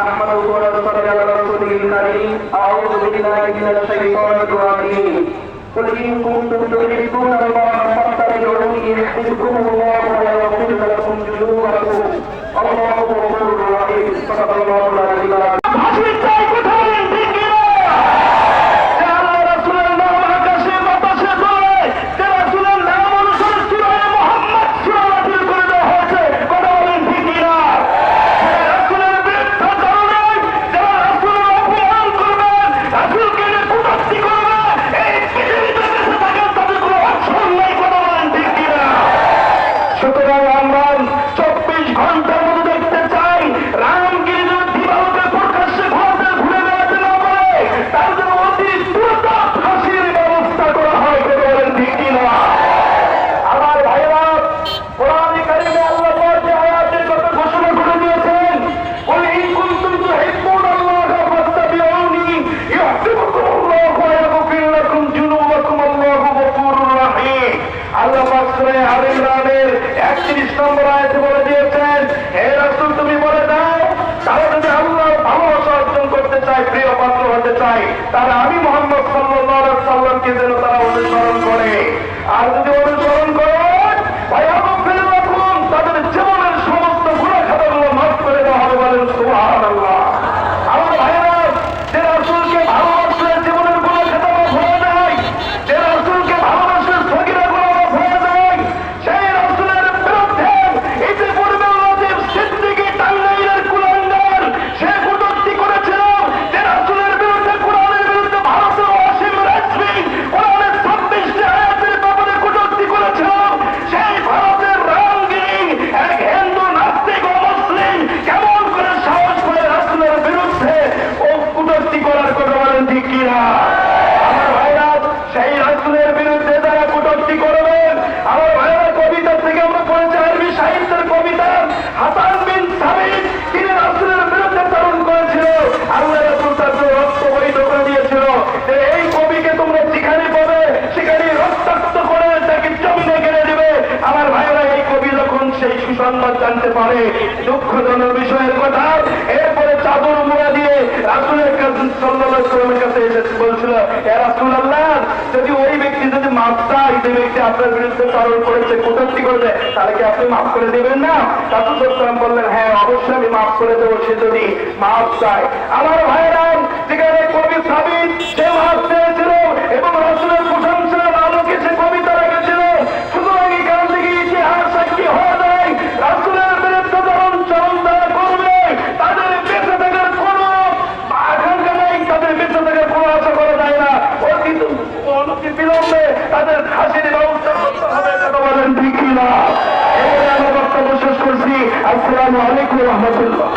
عليكم ورحمة الله نحمده ونصلي على رسوله الكريم أعوذ بالله من الشيطان الرجيم قل إن كنتم تحبون الله فاتبعوني يحببكم الله আল্লাহ পাক সূরা ইমরানের 31 নম্বর আয়াতে বলে দিয়েছেন তুমি বলে তারা অর্জন করতে প্রিয় পাত্র হতে তাহলে আমি মোহাম্মদ সাল্লাহ সাল্লামকে যেন তারা অনুসরণ করে। আর যদি অনুসরণ হাসান বিন রাসূল যে এই কবি যখন সেই সুসংবাদ জানতে পারে, দুঃখজনক বিষয়ের কথা, এরপরে চাদর মোড়া দিয়ে রাসূলের কাছে, সাল্লাল্লাহু কাছে এসে বলছিল হে রাসূলুল্লাহ যদি ওই ব্যক্তি যদি মাফ চায় যে আপনার বিরুদ্ধে তরল করেছে কটূক্তি করবে? তাহলে কি আপনি মাফ করে দেবেন না? রাসূল সাল্লাল্লাহু বললেন হ্যাঁ অবশ্যই আমি মাফ করে দেবো, সে যদি মাফ চায়। আমার ভাইরাম যেখানে কবি সাবিত, সে মাফ চেয়েছিল এবং রাসূলের Gracias.